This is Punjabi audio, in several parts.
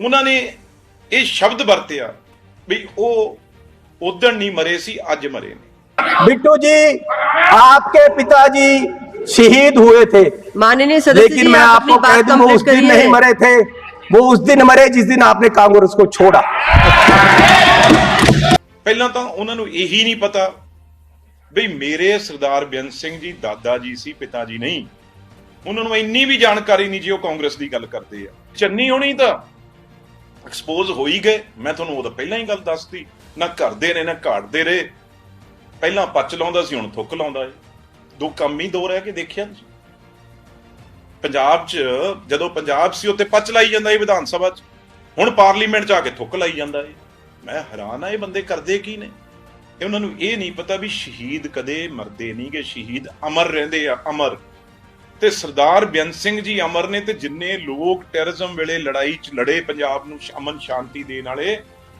ਉਹਨਾਂ ਨੇ ਇਹ ਸ਼ਬਦ ਵਰਤਿਆ ਵੀ ਉਹ ਉਦਣ ਨਹੀਂ ਮਰੇ ਸੀ ਅੱਜ ਮਰੇ ਨੇ बिट्टू जी आपके पिताजी शहीद हुए थे माननीय सदस्य लेकिन जी मैं आप अपनी आपको कह बात दूं वो उस कंप्लीट दिन नहीं करिए मरे थे वो उस दिन मरे जिस दिन आपने कांग्रेस को छोड़ा ਪਹਿਲਾਂ ਤਾਂ ਉਹਨਾਂ ਨੂੰ ਇਹੀ ਨਹੀਂ ਪਤਾ ਵੀ ਮੇਰੇ ਸਰਦਾਰ ਬੇਅੰਤ ਸਿੰਘ ਜੀ ਦਾਦਾ ਜੀ ਸੀ ਪਿਤਾ ਜੀ ਨਹੀਂ ਉਹਨਾਂ ਨੂੰ ਇੰਨੀ ਵੀ ਜਾਣਕਾਰੀ ਨਹੀਂ ਜੀ ਉਹ ਕਾਂਗਰਸ ਦੀ ਗੱਲ ਕਰਦੇ ਆ ਚੰਨੀ ਹੋਣੀ ਤਾਂ ਐਕਸਪੋਜ਼ ਹੋ ਹੀ ਗਏ। ਮੈਂ ਤੁਹਾਨੂੰ ਉਹਦਾ ਪਹਿਲਾਂ ਹੀ ਗੱਲ ਦੱਸਤੀ। ਨਾ ਕਰਦੇ ਨੇ, ਨਾ ਘਾੜਦੇ ਰਹੇ। ਪਹਿਲਾਂ ਪੱਚ ਲਾਉਂਦਾ ਸੀ, ਹੁਣ ਥੁੱਕ ਲਾਉਂਦਾ ਏ ਦੋ ਕੰਮ ਹੀ ਦੋ ਰਹਿ ਕੇ ਦੇਖਿਆ ਤੁਸੀਂ। ਪੰਜਾਬ 'ਚ, ਜਦੋਂ ਪੰਜਾਬ ਸੀ ਉੱਤੇ ਪੱਚ ਲਾਈ ਜਾਂਦਾ ਏ ਵਿਧਾਨ ਸਭਾ 'ਚ। ਹੁਣ ਪਾਰਲੀਮੈਂਟ 'ਚ ਆ ਕੇ ਥੁੱਕ ਲਾਈ ਜਾਂਦਾ ਏ ਮੈਂ ਹੈਰਾਨ ਆ, ਇਹ ਬੰਦੇ ਕਰਦੇ ਕੀ ਨੇ? ਇਹ ਉਹਨਾਂ ਨੂੰ ਇਹ ਨਹੀਂ ਪਤਾ ਵੀ ਸ਼ਹੀਦ ਕਦੇ ਮਰਦੇ ਨਹੀਂਗੇ ਸ਼ਹੀਦ ਅਮਰ ਰਹਿੰਦੇ ਆ, ਅਮਰ। ਤੇ ਸਰਦਾਰ ਬੇਅੰਤ ਸਿੰਘ ਜੀ ਅਮਰ ਨੇ ਤੇ ਜਿੰਨੇ ਲੋਕ ਟੈਰਰਿਜ਼ਮ ਵੇਲੇ ਲੜਾਈ 'ਚ ਲੜੇ ਪੰਜਾਬ ਨੂੰ ਅਮਨ ਸ਼ਾਂਤੀ ਦੇਣ ਵਾਲੇ,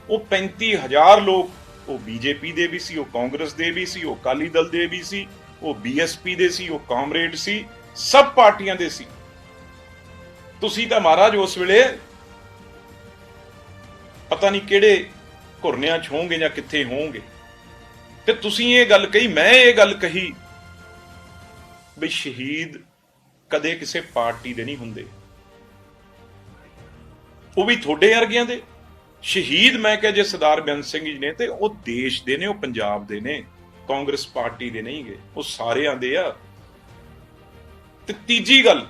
ਉਹ 35000 ਲੋਕ, ਉਹ ਬੀਜੇਪੀ ਦੇ ਵੀ ਸੀ, ਉਹ ਕਾਂਗਰਸ ਦੇ ਵੀ ਸੀ, ਉਹ ਅਕਾਲੀ ਦਲ ਦੇ ਵੀ ਸੀ, ਉਹ ਬੀਐਸਪੀ ਦੇ ਸੀ, ਉਹ ਕਾਮਰੇਡ ਸੀ, ਸਭ ਪਾਰਟੀਆਂ ਦੇ ਸੀ। ਤੁਸੀਂ ਤਾਂ ਮਹਾਰਾਜ ਉਸ ਵੇਲੇ ਪਤਾ ਨਹੀਂ ਕਿਹੜੇ ਘੁਰਨਿਆਂ 'ਚ ਹੋਵੋਗੇ ਜਾਂ ਕਿੱਥੇ ਹੋਵੋਗੇ। ਤੇ ਤੁਸੀਂ ਇਹ ਗੱਲ ਕਹੀ, ਮੈਂ ਇਹ ਗੱਲ ਕਹੀ ਵੀ ਸ਼ਹੀਦ ਕਦੇ ਕਿਸੇ ਪਾਰਟੀ ਦੇ ਨਹੀਂ ਹੁੰਦੇ। ਉਹ ਵੀ ਤੁਹਾਡੇ ਵਰਗਿਆਂ ਦੇ। ਸ਼ਹੀਦ ਮੈਂ ਕਿਹਾ ਜੇ ਸਰਦਾਰ ਬੇਅੰਤ ਸਿੰਘ ਜੀ ਨੇ ਤੇ ਉਹ ਦੇਸ਼ ਦੇ ਨੇ, ਉਹ ਪੰਜਾਬ ਦੇ ਨੇ। ਕਾਂਗਰਸ ਪਾਰਟੀ ਦੇ ਨਹੀਂਗੇ ਉਹ ਸਾਰਿਆਂ ਦੇ ਆ। ਤੇ ਤੀਜੀ ਗੱਲ,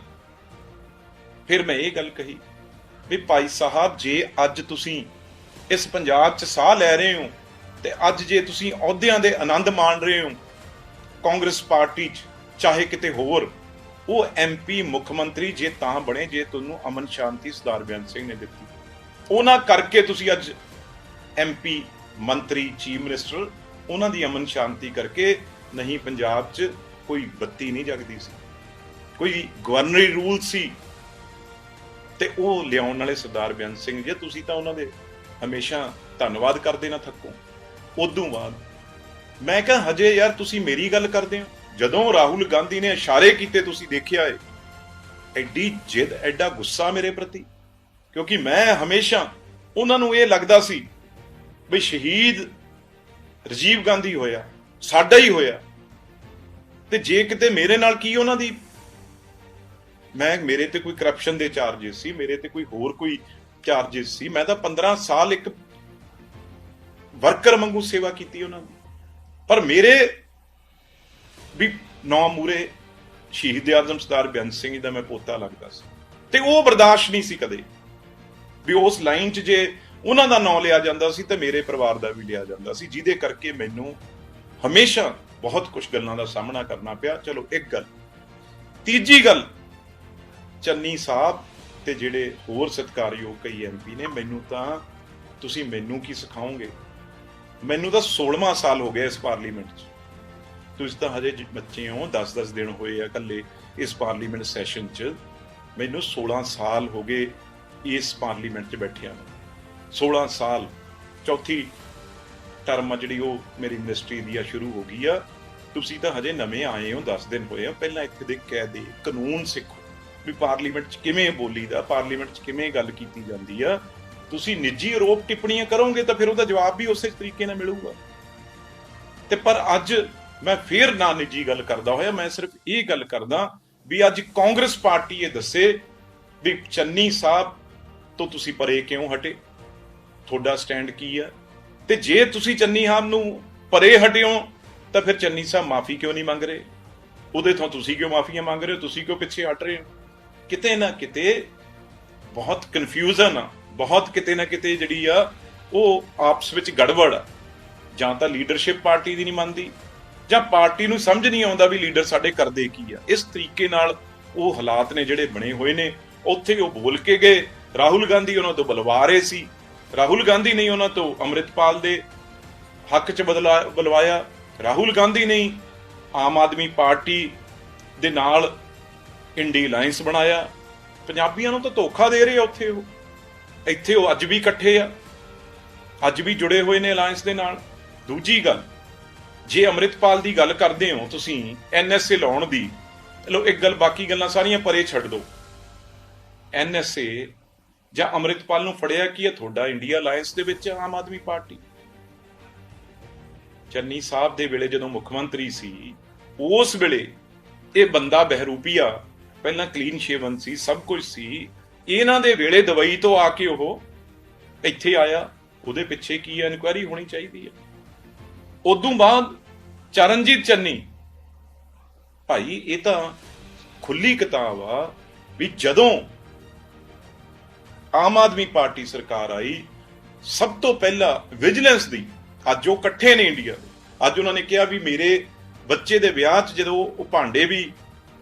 ਫਿਰ ਮੈਂ ਇਹ ਗੱਲ ਕਹੀ ਵੀ ਭਾਈ ਸਾਹਿਬ, ਜੇ ਅੱਜ ਤੁਸੀਂ ਇਸ ਪੰਜਾਬ 'ਚ ਸਾਹ ਲੈ ਰਹੇ ਹੋ ਤੇ ਅੱਜ ਜੇ ਤੁਸੀਂ ਅਹੁਦਿਆਂ ਦੇ ਆਨੰਦ ਮਾਣ ਰਹੇ ਹੋ ਕਾਂਗਰਸ ਪਾਰਟੀ 'ਚ, ਚਾਹੇ ਕਿਤੇ ਹੋਰ ਉਹ ਐਮਪੀ ਮੁੱਖ ਮੰਤਰੀ ਜੇ ਤਾਂ ਬਣੇ, ਜੇ ਤੁਹਾਨੂੰ ਅਮਨ ਸ਼ਾਂਤੀ ਸਰਦਾਰ ਬੇਅੰਤ ਸਿੰਘ ਨੇ ਦਿੱਤੀ। ਉਹਨਾਂ ਕਰਕੇ ਤੁਸੀਂ ਅੱਜ ਐਮਪੀ ਮੰਤਰੀ ਚੀਫ ਮਿਨਿਸਟਰ ਉਹਨਾਂ ਦੀ ਅਮਨ ਸ਼ਾਂਤੀ ਕਰਕੇ ਨਹੀਂ ਪੰਜਾਬ 'ਚ ਕੋਈ ਬੱਤੀ ਨਹੀਂ ਜਗਦੀ ਸੀ। ਕੋਈ ਗਵਰਨਰੀ ਰੂਲ ਸੀ ਤੇ ਉਹ ਲਿਆਉਣ ਵਾਲੇ ਸਰਦਾਰ ਬੇਅੰਤ ਸਿੰਘ ਜੇ, ਤੁਸੀਂ ਤਾਂ ਉਹਨਾਂ ਦੇ ਹਮੇਸ਼ਾ ਧੰਨਵਾਦ ਕਰਦੇ ਨਾ ਥੱਕੋ। ਉਦੋਂ ਬਾਅਦ ਮੈਂ ਕਿਹਾ, ਹਜੇ ਯਾਰ ਤੁਸੀਂ ਮੇਰੀ ਗੱਲ ਕਰਦੇ ਹੋ। ਜਦੋਂ ਰਾਹੁਲ ਗਾਂਧੀ ਨੇ ਇਸ਼ਾਰੇ ਕੀਤੇ, ਤੁਸੀਂ ਦੇਖਿਆ ਏ, ਐਡੀ ਜਿੱਦ, ਐਡਾ ਗੁੱਸਾ ਮੇਰੇ ਪ੍ਰਤੀ। ਕਿਉਂਕਿ ਮੈਂ ਹਮੇਸ਼ਾ ਉਹਨਾਂ ਨੂੰ ਇਹ ਲੱਗਦਾ ਸੀ ਵੀ ਸ਼ਹੀਦ ਰਜੀਵ ਗਾਂਧੀ ਹੋਇਆ, ਸਾਡਾ ਹੀ ਹੋਇਆ। ਤੇ ਜੇ ਕਿਤੇ ਮੇਰੇ ਨਾਲ ਕੀ ਉਹਨਾਂ ਦੀ? ਮੈਂ, ਮੇਰੇ ਤੇ ਕੋਈ ਕਰਪਸ਼ਨ ਦੇ ਚਾਰजेस ਸੀ, ਮੇਰੇ ਤੇ ਕੋਈ ਹੋਰ ਕੋਈ ਚਾਰजेस ਸੀ। ਮੈਂ ਤਾਂ 15 ਸਾਲ ਇੱਕ ਵਰਕਰ ਵਾਂਗੂ ਸੇਵਾ ਕੀਤੀ ਉਹਨਾਂ ਦੀ। ਪਰ ਮੇਰੇ ਵੀ ਨੌ ਮੂਰੇ ਸ਼ਹੀਦ ਆਜ਼ਮ ਸਰਦਾਰ ਬੇਅੰਤ ਸਿੰਘ ਜੀ ਦਾ ਮੈਂ ਪੋਤਾ ਲੱਗਦਾ ਸੀ। ਤੇ ਉਹ ਬਰਦਾਸ਼ਤ ਨਹੀਂ ਸੀ ਕਦੇ। ਵੀ ਉਸ ਲਾਈਨ 'ਚ ਜੇ ਉਹਨਾਂ ਦਾ ਨਾਂ ਲਿਆ ਜਾਂਦਾ ਸੀ ਤੇ ਮੇਰੇ ਪਰਿਵਾਰ ਦਾ ਵੀ ਲਿਆ ਜਾਂਦਾ ਸੀ, ਜਿਹਦੇ ਕਰਕੇ ਮੈਨੂੰ ਹਮੇਸ਼ਾ ਬਹੁਤ ਕੁਝ ਗੱਲਾਂ ਦਾ ਸਾਹਮਣਾ ਕਰਨਾ ਪਿਆ। ਚਲੋ ਇੱਕ ਗੱਲ। ਤੀਜੀ ਗੱਲ, ਚੰਨੀ ਸਾਹਿਬ ਤੇ ਜਿਹੜੇ ਹੋਰ ਸਤਿਕਾਰਯੋਗ ਕਈ ਐਮਪੀ ਨੇ, ਮੈਨੂੰ ਤਾਂ ਤੁਸੀਂ ਮੈਨੂੰ ਕੀ ਸਿਖਾਓਗੇ? ਮੈਨੂੰ ਤਾਂ 16ਵਾਂ ਸਾਲ ਹੋ ਗਿਆ ਇਸ ਪਾਰਲੀਮੈਂਟ 'ਚ। ਤੁਸੀਂ ਤਾਂ ਹਜੇ ਬੱਚੇ ਹੋ 10-10 ਦਿਨ ਹੋਏ ਆ ਇਕੱਲੇ ਇਸ ਪਾਰਲੀਮੈਂਟ ਸੈਸ਼ਨ 'ਚ। ਮੈਨੂੰ 16 ਸਾਲ ਹੋ ਗਏ ਇਸ ਪਾਰਲੀਮੈਂਟ 'ਚ ਬੈਠਿਆਂ ਨੂੰ। 16 ਸਾਲ, ਚੌਥੀ ਟਰਮ ਆ ਜਿਹੜੀ ਉਹ ਮੇਰੀ ਮਿਨਿਸਟਰੀ ਦੀ ਆ, ਸ਼ੁਰੂ ਹੋ ਗਈ ਆ। ਤੁਸੀਂ ਤਾਂ ਹਜੇ ਨਵੇਂ ਆਏ ਹੋ 10 ਦਿਨ ਹੋਏ ਆ। ਪਹਿਲਾਂ ਇੱਥੇ ਦੇ ਕਾਇਦੇ ਕਾਨੂੰਨ ਸਿੱਖੋ। ਵੀ ਪਾਰਲੀਮੈਂਟ 'ਚ ਕਿਵੇਂ ਬੋਲੀਦਾ ਪਾਰਲੀਮੈਂਟ 'ਚ ਕਿਵੇਂ ਗੱਲ ਕੀਤੀ ਜਾਂਦੀ ਆ। ਤੁਸੀਂ ਨਿੱਜੀ ਆਰੋਪ ਟਿੱਪਣੀਆਂ ਕਰੋਗੇ ਤਾਂ ਫਿਰ ਉਹਦਾ ਜਵਾਬ ਵੀ ਉਸੇ ਤਰੀਕੇ ਨਾਲ ਮਿਲੂਗਾ। ਤੇ ਪਰ ਅੱਜ ਮੈਂ ਫੇਰ ਨਾ ਨਿੱਜੀ ਗੱਲ ਕਰਦਾ ਹੋਇਆ, ਮੈਂ ਸਿਰਫ ਇਹ ਗੱਲ ਕਰਦਾ ਵੀ ਅੱਜ ਕਾਂਗਰਸ ਪਾਰਟੀ ਇਹ ਦੱਸੇ ਵੀ ਚੰਨੀ ਸਾਹਿਬ ਤੋਂ ਤੁਸੀਂ ਪਰੇ ਕਿਉਂ ਹਟੇ? ਤੁਹਾਡਾ ਸਟੈਂਡ ਕੀ ਆ ਤੇ ਜੇ ਤੁਸੀਂ ਚੰਨੀ ਸਾਹਿਬ ਨੂੰ ਪਰੇ ਹਟਿਓ, ਤਾਂ ਫਿਰ ਚੰਨੀ ਸਾਹਿਬ ਮਾਫੀ ਕਿਉਂ ਨਹੀਂ ਮੰਗ ਰਹੇ? ਉਹਦੇ ਤੋਂ ਤੁਸੀਂ ਕਿਉਂ ਮਾਫੀਆਂ ਮੰਗ ਰਹੇ ਹੋ? ਤੁਸੀਂ ਕਿਉਂ ਪਿੱਛੇ ਹਟ ਰਹੇ ਹੋ? ਕਿਤੇ ਨਾ ਕਿਤੇ ਬਹੁਤ ਕਨਫਿਊਜ਼ਨ ਆ, ਬਹੁਤ ਕਿਤੇ ਨਾ ਕਿਤੇ ਜਿਹੜੀ ਆ, ਉਹ ਆਪਸ ਵਿੱਚ ਗੜਬੜ ਆ। ਜਾਂ ਤਾਂ ਲੀਡਰਸ਼ਿਪ ਪਾਰਟੀ ਦੀ ਨਹੀਂ ਮੰਨਦੀ ਜਾਂ ਪਾਰਟੀ ਨੂੰ ਸਮਝ ਨਹੀਂ ਆਉਂਦਾ ਵੀ ਲੀਡਰ ਸਾਡੇ ਕਰਦੇ ਕੀ ਆ। ਇਸ ਤਰੀਕੇ ਨਾਲ ਉਹ ਹਾਲਾਤ ਨੇ ਜਿਹੜੇ ਬਣੇ ਹੋਏ ਨੇ। ਉੱਥੇ ਉਹ ਬੋਲ ਕੇ ਗਏ। ਰਾਹੁਲ ਗਾਂਧੀ ਉਹਨਾਂ ਤੋਂ ਬੁਲਵਾ ਰਹੇ ਸੀ। ਰਾਹੁਲ ਗਾਂਧੀ ਨੇ ਉਹਨਾਂ ਤੋਂ ਅੰਮ੍ਰਿਤਪਾਲ ਦੇ ਹੱਕ 'ਚ ਬਦਲਾ ਬੁਲਵਾਇਆ। ਰਾਹੁਲ ਗਾਂਧੀ ਨੇ ਆਮ ਆਦਮੀ ਪਾਰਟੀ ਦੇ ਨਾਲ ਇੰਡੀ ਅਲਾਈਅੰਸ ਬਣਾਇਆ। ਪੰਜਾਬੀਆਂ ਨੂੰ ਤਾਂ ਧੋਖਾ ਦੇ ਰਹੇ ਆ ਉੱਥੇ ਉਹ। ਇੱਥੇ ਉਹ ਅੱਜ ਵੀ ਇਕੱਠੇ ਆ। ਅੱਜ ਵੀ ਜੁੜੇ ਹੋਏ ਨੇ ਅਲਾਈਅੰਸ ਦੇ ਨਾਲ। ਦੂਜੀ ਗੱਲ ਜੇ ਅੰਮ੍ਰਿਤਪਾਲ ਦੀ ਗੱਲ ਕਰਦੇ ਹੋ ਤੁਸੀਂ ਐਨਐਸਏ ਲਾਉਣ ਦੀ ਲੋ ਇੱਕ ਗੱਲ ਬਾਕੀ ਗੱਲਾਂ ਸਾਰੀਆਂ ਪਰੇ ਛੱਡ ਦਿਓ। ਐਨਐਸਏ ਜਾਂ ਅੰਮ੍ਰਿਤਪਾਲ ਨੂੰ ਫੜਿਆ ਕੀ ਹੈ ਤੁਹਾਡਾ ਇੰਡੀਆ ਅਲਾਈਅੰਸ ਦੇ ਵਿੱਚ ਆਮ ਆਦਮੀ ਪਾਰਟੀ? ਚੰਨੀ ਸਾਹਿਬ ਦੇ ਵੇਲੇ ਜਦੋਂ ਮੁੱਖ ਮੰਤਰੀ ਸੀ, ਉਸ ਵੇਲੇ ਇਹ ਬੰਦਾ ਬਹਿਰੂਪੀਆ, ਪਹਿਲਾਂ ਕਲੀਨ ਸ਼ੇਵਨ ਸੀ, ਸਭ ਕੁਝ ਸੀ, ਇਹਨਾਂ ਦੇ ਵੇਲੇ ਦਵਾਈ ਤੋਂ ਆ ਕੇ ਉਹ ਇੱਥੇ ਆਇਆ, ਉਹਦੇ ਪਿੱਛੇ ਕੀ ਹੈ ਇਨਕੁਆਇਰੀ ਹੋਣੀ ਚਾਹੀਦੀ ਹੈ? ਉਦੋਂ ਬਾਅਦ ਚਰਨਜੀਤ ਚੰਨੀ। ਭਾਈ, ਇਹ ਤਾਂ ਖੁੱਲੀ ਕਿਤਾਬ ਆ ਵੀ ਜਦੋਂ ਆਮ ਆਦਮੀ ਪਾਰਟੀ ਸਰਕਾਰ ਆਈ, ਸਭ ਤੋਂ ਪਹਿਲਾਂ ਵਿਜੀਲੈਂਸ ਦੀ, ਅੱਜ ਉਹ ਇਕੱਠੇ ਨੇ ਇੰਡੀਆ। ਅੱਜ ਉਹਨਾਂ ਨੇ ਕਿਹਾ ਵੀ ਮੇਰੇ ਬੱਚੇ ਦੇ ਵਿਆਹ 'ਚ ਜਦੋਂ ਉਹ ਭਾਂਡੇ ਵੀ,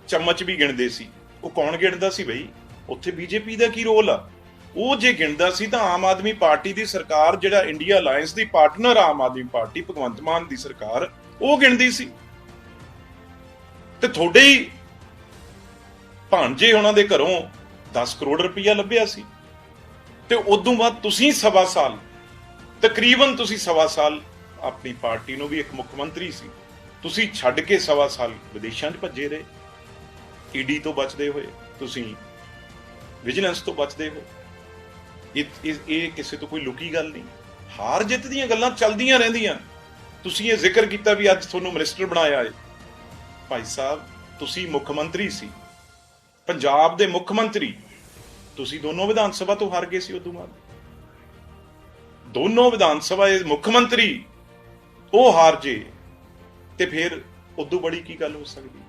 ਚਮਚ ਵੀ ਗਿਣਦੇ ਸੀ, ਉਹ ਕੌਣ ਗਿਣਦਾ ਸੀ ਬਈ? ਉੱਥੇ ਬੀਜੇਪੀ ਦਾ ਕੀ ਰੋਲ ਆ? ਉਹ ਜੇ ਗਿਣਦਾ ਸੀ ਤਾਂ ਆਮ ਆਦਮੀ ਪਾਰਟੀ ਦੀ ਸਰਕਾਰ, ਜਿਹੜਾ ਇੰਡੀਆ ਅਲਾਈਅੰਸ ਦੀ ਪਾਰਟਨਰ ਆਮ ਆਦਮੀ ਪਾਰਟੀ, ਭਗਵੰਤ ਮਾਨ ਦੀ ਸਰਕਾਰ, ਉਹ ਗਿਣਦੀ ਸੀ। ਤੇ ਤੁਹਾਡੇ ਹੀ ਭਾਂਜੇ ਉਹਨਾਂ ਦੇ ਘਰੋਂ 10 ਕਰੋੜ ਰੁਪਈਆ ਲੱਭਿਆ ਸੀ। ਤੇ ਉਦੋਂ ਬਾਅਦ ਤੁਸੀਂ ਸਵਾ ਸਾਲ, ਤਕਰੀਬਨ ਤੁਸੀਂ ਸਵਾ ਸਾਲ ਆਪਣੀ ਪਾਰਟੀ ਨੂੰ ਵੀ ਇੱਕ ਮੁੱਖ ਮੰਤਰੀ ਸੀ। ਤੁਸੀਂ ਛੱਡ ਕੇ ਸਵਾ ਸਾਲ ਵਿਦੇਸ਼ਾਂ 'ਚ ਭੱਜੇ ਰਹੇ। ਈਡੀ ਤੋਂ ਬਚਦੇ ਹੋਏ, ਤੁਸੀਂ ਵਿਜੀਲੈਂਸ ਤੋਂ ਬਚਦੇ ਹੋ ਇਹ- ਇਹ ਕਿਸੇ ਤੋਂ ਕੋਈ ਲੁਕੀ ਗੱਲ ਨਹੀਂ। ਹਾਰ ਜਿੱਤ ਦੀਆਂ ਗੱਲਾਂ ਚੱਲਦੀਆਂ ਰਹਿੰਦੀਆਂ। ਤੁਸੀਂ ਇਹ ਜ਼ਿਕਰ ਕੀਤਾ ਵੀ ਅੱਜ ਤੁਹਾਨੂੰ ਮਿਨਿਸਟਰ ਬਣਾਇਆ ਹੈ। ਭਾਈ ਸਾਹਿਬ, ਤੁਸੀਂ ਮੁੱਖ ਮੰਤਰੀ ਸੀ। ਪੰਜਾਬ ਦੇ ਮੁੱਖ ਮੰਤਰੀ। ਤੁਸੀਂ ਦੋਨੋਂ ਵਿਧਾਨ ਸਭਾ ਤੋਂ ਹਾਰ ਗਏ ਸੀ ਉਦੋਂ ਬਾਅਦ। ਦੋਨੋਂ ਵਿਧਾਨ ਸਭਾ ਦੇ ਮੁੱਖ ਮੰਤਰੀ ਉਹ ਹਾਰ ਜੇ ਤੇ ਫਿਰ ਉਦੋਂ ਬੜੀ ਕੀ ਗੱਲ ਹੋ ਸਕਦੀ?